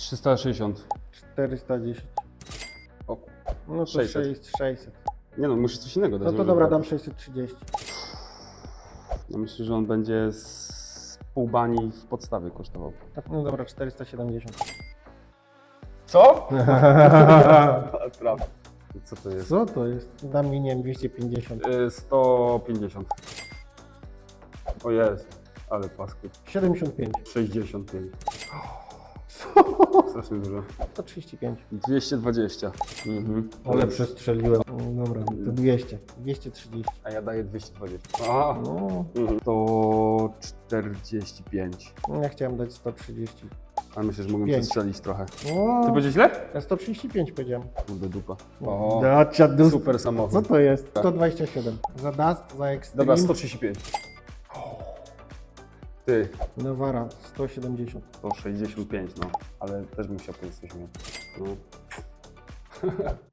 360. 410. O, No to 600. 600. 600. Nie no, musisz coś innego dać. No to żeby dobra, było. dam 630. Ja myślę, że on będzie z pół bani w podstawie kosztował. No dobra, 470. Co? Prawda. Co to jest? Co to jest? Dam mi, nie wiem, 250. Y, 150. O jest, ale paskuj. 75. 65. Strasznie dużo. 135. 220. Mhm. Ale przestrzeliłem. No Dobra, to 200. 230. A ja daję 220. A, No, mhm. to 45. ja chciałem dać 130. Ale myślę, że mogłem Pięć. przestrzelić trochę. No, Ty będzie źle? ja 135 powiedziałem. Kurde dupa. O, O, Dust. super Co samochód. to jest? 127. Za Dust, za Extreme. Dobra, 135. Ty, Nowara 170. 165, no. Ale też bym chciał powiedzieć coś mieć. No.